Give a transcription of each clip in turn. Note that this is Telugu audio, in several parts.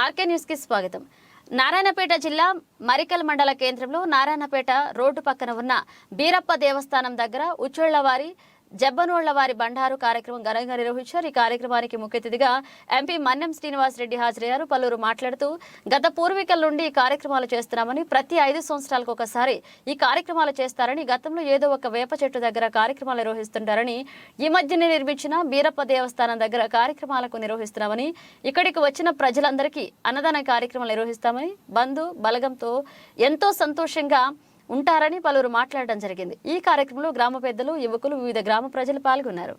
ఆర్కే న్యూస్కి స్వాగతం. నారాయణపేట జిల్లా మరికల్ మండల కేంద్రంలో నారాయణపేట రోడ్డు పక్కన ఉన్న బీరప్ప దేవస్థానం దగ్గర ఉచ్చోళ్ళవారి జబ్బనోళ్ళ వారి బండారు కార్యక్రమం ఘనంగా నిర్వహించారు. ఈ కార్యక్రమానికి ముఖ్య అతిథిగా ఎంపీ మన్నెం శ్రీనివాస్ రెడ్డి హాజరయ్యారు. పలువురు మాట్లాడుతూ గత పూర్వీకుల నుండి ఈ కార్యక్రమాలు చేస్తున్నామని ప్రతి ఐదు సంవత్సరాలకు ఒకసారి ఈ కార్యక్రమాలు చేస్తారని గతంలో ఏదో ఒక వేప చెట్టు దగ్గర కార్యక్రమాలు నిర్వహిస్తుంటారని ఈ మధ్యనే నిర్మించిన బీరప్ప దేవస్థానం దగ్గర కార్యక్రమాలకు నిర్వహిస్తున్నామని ఇక్కడికి వచ్చిన ప్రజలందరికీ అన్నదాన కార్యక్రమాలు నిర్వహిస్తామని బంధు బలగంతో ఎంతో సంతోషంగా ఉంటారని పలువురు మాట్లాడడం జరిగింది. ఈ కార్యక్రమంలో గ్రామ పెద్దలు యువకులు వివిధ గ్రామ ప్రజలు పాల్గొన్నారు.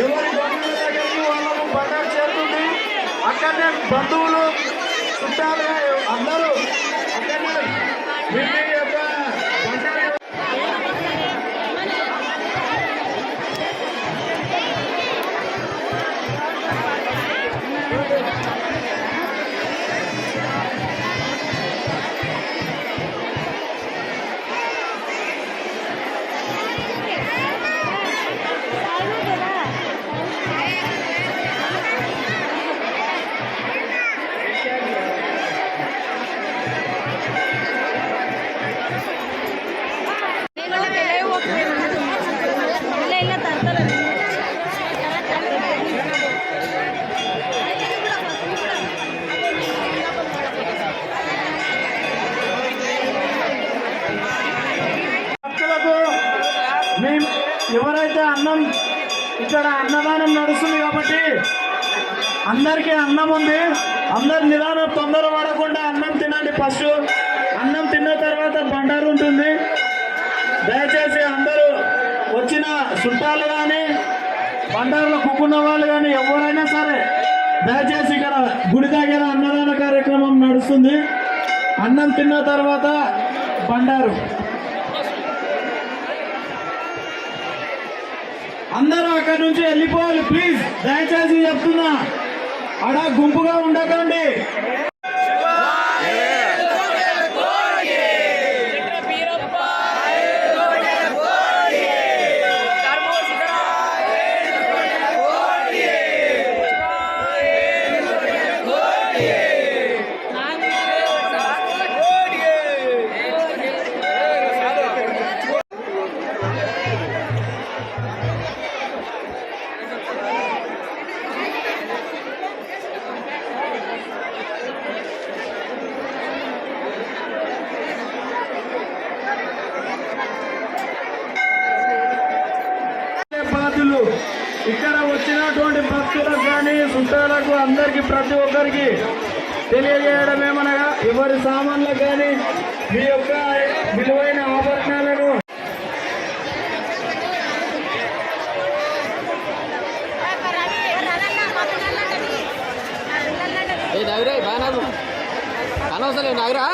ఎవరి బంధువుల దగ్గరికి వాళ్ళకు బండరు చేరుతుంది? అక్కడనే బంధువులు చుట్టాలుగా అందరూ అక్కడనే అన్నం ఇక్కడ అన్నదానం నడుస్తుంది కాబట్టి అందరికీ అన్నం ఉంది. అందరు నిదానం తొందర పడకుండా అన్నం తినండి ఫస్ట్. అన్నం తిన్న తర్వాత బండారు ఉంటుంది. దయచేసి అందరూ వచ్చిన చుట్టాలు కానీ బండారులో కుక్కున్న వాళ్ళు కానీ ఎవరైనా సరే దయచేసి ఇక్కడ గుడి దగ్గర అన్నదాన కార్యక్రమం నడుస్తుంది. అన్నం తిన్న తర్వాత బండారు. అందరూ అక్కడి నుంచి వెళ్ళిపోవాలి ప్లీజ్ దయచేసి చెప్తున్నా. ఆడ గుంపుగా ఉండకండి. అందరికీ ప్రతి ఒక్కరికి తెలియజేయడం ఏమనగా ఎవరి సామాన్లకు కానీ మీ యొక్క విలువైన ఆభరణాలను ఏ నగరే బాగా అనవసరం నగరా.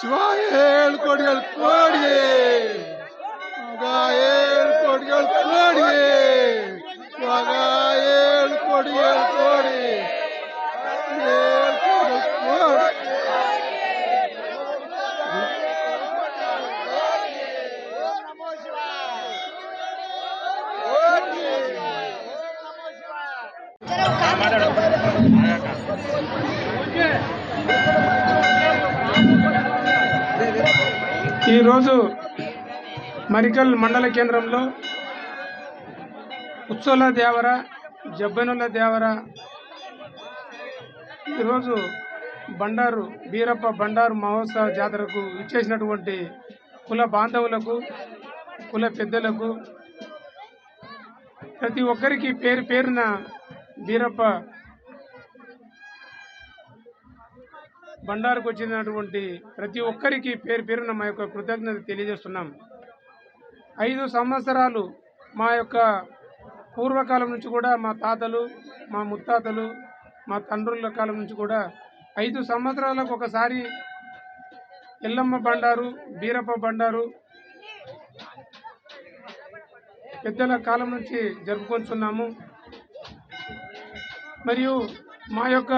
ஏழு கோடிகள் கோடியே ஏழு கோடிகள் கோடியே ஏழு கோடிகள் கோடி Thank you. ఈరోజు మరికల్ మండల కేంద్రంలో ఉత్సవ దేవర జబ్బనుల దేవర ఈరోజు బండారు బీరప్ప బండారు మహోత్సవ జాతరకు ఇచ్చేసినటువంటి కుల బాంధవులకు కుల పెద్దలకు ప్రతి ఒక్కరికి పేరు పేరున బీరప్ప బండారుకు వచ్చినటువంటి ప్రతి ఒక్కరికి పేరు పేరున మా యొక్క కృతజ్ఞత తెలియజేస్తున్నాం. ఐదు సంవత్సరాలు మా యొక్క పూర్వకాలం నుంచి కూడా మా తాతలు మా ముత్తాతలు మా తండ్రుల కాలం నుంచి కూడా ఐదు సంవత్సరాలకు ఒకసారి ఎల్లమ్మ బండారు బీరప్ప బండారు పెద్దల కాలం నుంచి జరుపుకొంచున్నాము. మరియు మా యొక్క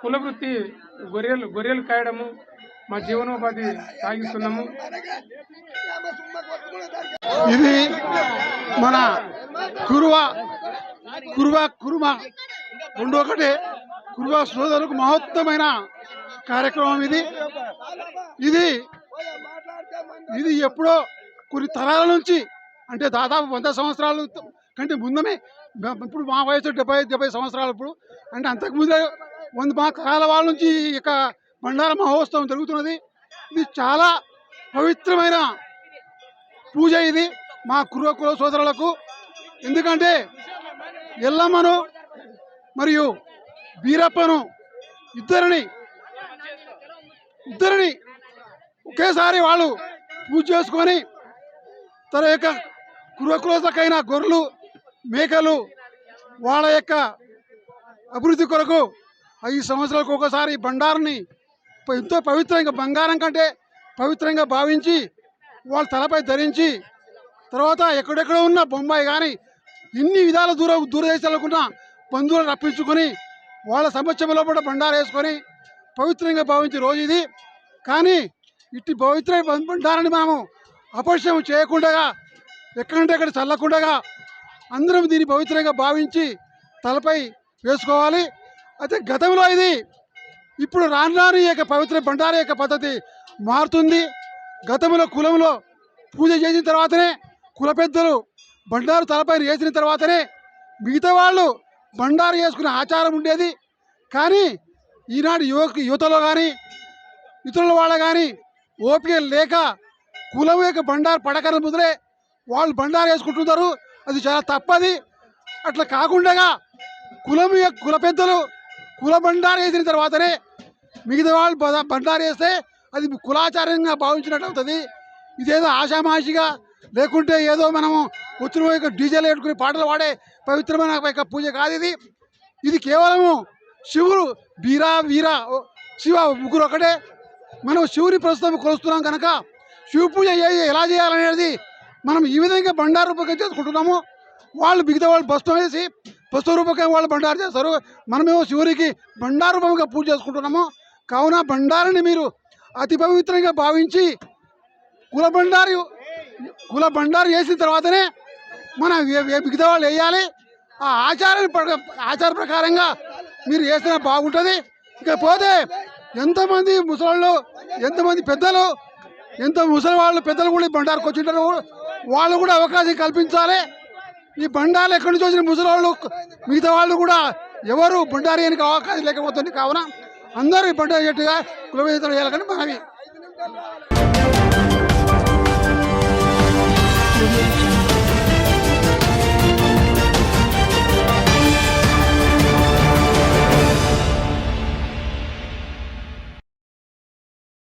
కులవృత్తి గొర్రెలు గొర్రెలు కాయడము మా జీవనోపాధి సాగిస్తున్నాము. ఇది మన కురువ కురువ కురుమ. రెండు ఒకటే. కురువ సోదరులకు మహత్తమైన కార్యక్రమం ఇది. ఇది ఇది ఎప్పుడో కొన్ని తరాల నుంచి అంటే దాదాపు వంద సంవత్సరాలు కంటే ముందమే ఇప్పుడు మా వయసు డెబ్బై డెబ్బై సంవత్సరాలు ఇప్పుడు. అంటే అంతకుముందే వంద మా తరాల వాళ్ళ నుంచి ఇక బండార మహోత్సవం జరుగుతున్నది. ఇది చాలా పవిత్రమైన పూజ ఇది మా కుర్ర కుల సోదరులకు. ఎందుకంటే ఎల్లమ్మను మరియు బీరప్పను ఇద్దరిని ఇద్దరిని ఒకేసారి వాళ్ళు పూజ చేసుకొని తన యొక్క కురకులసకైన గొర్రెలు మేకలు వాళ్ళ యొక్క అభివృద్ధి కొరకు ఐదు సంవత్సరాలకు ఒకసారి బండారుని ఎంతో పవిత్రంగా బంగారం కంటే పవిత్రంగా భావించి వాళ్ళ తలపై ధరించి తర్వాత ఎక్కడెక్కడ ఉన్న బొంబాయి కానీ ఎన్ని విధాల దూర దూరదేశాలకున్న బంధువులు రప్పించుకొని వాళ్ళ సమక్షంలో కూడా బండారు వేసుకొని పవిత్రంగా భావించే రోజు ఇది. కానీ ఇట్టి పవిత్ర బండారాన్ని మనము అపరిశయం చేయకుండా ఎక్కడంటే అక్కడ చల్లకుండా అందరం దీన్ని పవిత్రంగా భావించి తలపై వేసుకోవాలి. అయితే గతంలో ఇది ఇప్పుడు రాను రాను యొక్క పవిత్ర బండార యొక్క పద్ధతి మారుతుంది. గతంలో కులంలో పూజ చేసిన తర్వాతనే కుల పెద్దలు బండారు తలపై వేసిన తర్వాతనే మిగతా వాళ్ళు బండారు వేసుకునే ఆచారం ఉండేది. కానీ ఈనాడు యువకు యువతలో కానీ ఇతరుల వాళ్ళ కానీ ఓపిక లేక కులం యొక్క బండారు పడకన ముదిరే వాళ్ళు బండారు వేసుకుంటున్నారు అది చాలా తప్పది. అట్లా కాకుండా కులం యొక్క కుల పెద్దలు కుల బండారు వేసిన తర్వాతనే మిగతా వాళ్ళు బండారు వేస్తే అది కులాచారంగా భావించినట్టు అవుతుంది. ఇదేదో ఆషామాషిగా లేకుంటే ఏదో మనము వచ్చిన యొక్క డీజేలు పెట్టుకుని పాటలు పాడే పవిత్రమైన యొక్క పూజ కాదు ఇది. ఇది కేవలము శివుడు బీరా వీర శివ ముగ్గురు ఒకటే. మనం శివుని ప్రస్తుతం కొలుస్తున్నాం కనుక శివ పూజ ఎలా చేయాలనేది మనం ఈ విధంగా బండారు రూపకంగా చేసుకుంటున్నాము వాళ్ళు మిగతా వాళ్ళు భస్మం వేసి భస్మ వాళ్ళు బండారు చేస్తారు. మనమేమో శివునికి బండారు రూపంగా పూజ చేసుకుంటున్నాము. కావున బండారిని మీరు అతి పవిత్రంగా భావించి కుల బండారు కుల బండారు వేసిన తర్వాతనే మన మిగతా వాళ్ళు వేయాలి. ఆ ఆచారాన్ని ఆచార ప్రకారంగా మీరు వేసినా బాగుంటుంది. ఇకపోతే ఎంతమంది ముసలాళ్ళు ఎంతమంది పెద్దలు ఎంత ముసలి వాళ్ళు పెద్దలు కూడా బండారుకు వచ్చింటారు వాళ్ళు కూడా అవకాశం కల్పించాలి. ఈ బండాలు ఎక్కడి నుంచి వచ్చిన ముసలాళ్ళు మిగతా వాళ్ళు కూడా ఎవరు బండారి అని అవకాశం లేకపోతుంది. కావున అందరూ ఈ బండారు చెట్టుగా కులవేతలు చేయాలని మనవి